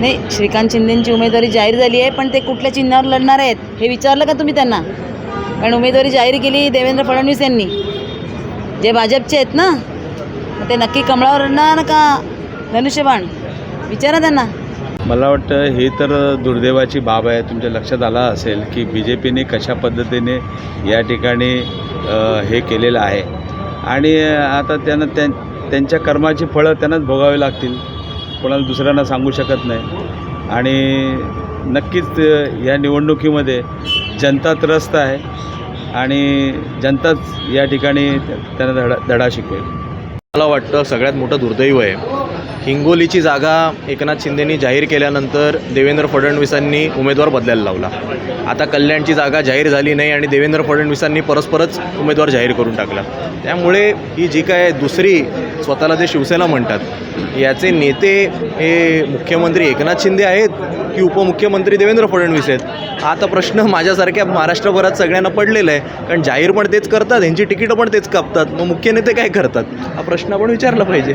नाही श्रीकांत शिंदेंची उमेदवारी जाहीर झाली आहे पण ते कुठल्या चिन्हावर लढणार आहेत हे विचारलं का तुम्ही त्यांना? कारण उमेदवारी जाहीर केली देवेंद्र फडणवीस यांनी. जे भाजपचे आहेत ना ते नक्की कमळावर लढणार का? धनुष्यबाण? विचारा त्यांना. मला वाटतं हे तर दुर्दैवाची बाब आहे. तुमच्या लक्षात आला असेल की बी जे पीने कशा पद्धतीने या ठिकाणी हे केलेलं आहे. आणि आता त्यांना त्यां त्यांच्या कर्माची फळं त्यांनाच भोगावी लागतील. कोणाला दुसऱ्यांना सांगू शकत नाही. आणि नक्कीच या निवडणुकीमध्ये जनता त्रस्त आहे आणि जनताच या ठिकाणी त्यांना धडा धडा शिकवेल. मला वाटतं सगळ्यात मोठं दुर्दैव आहे हिंगोलीची जागा एकनाथ शिंदेनी जाहीर केल्यानंतर देवेंद्र फडणवीसांनी उमेदवार बदलायला लावला. आता कल्याणची जागा जाहीर झाली नाही आणि देवेंद्र फडणवीसांनी परस्परच उमेदवार जाहीर करून टाकला. त्यामुळे ही जी काय दुसरी स्वतःला ते शिवसेना म्हणतात याचे नेते हे मुख्यमंत्री एकनाथ शिंदे आहेत की उपमुख्यमंत्री देवेंद्र फडणवीस आहेत? हा आता प्रश्न माझ्यासारख्या महाराष्ट्रभरात सगळ्यांना पडलेला आहे. कारण जाहीर पण तेच करतात यांची तिकीटं पण तेच कापतात. मग मुख्य नेते काय करतात? हा प्रश्न आपण विचारला पाहिजे.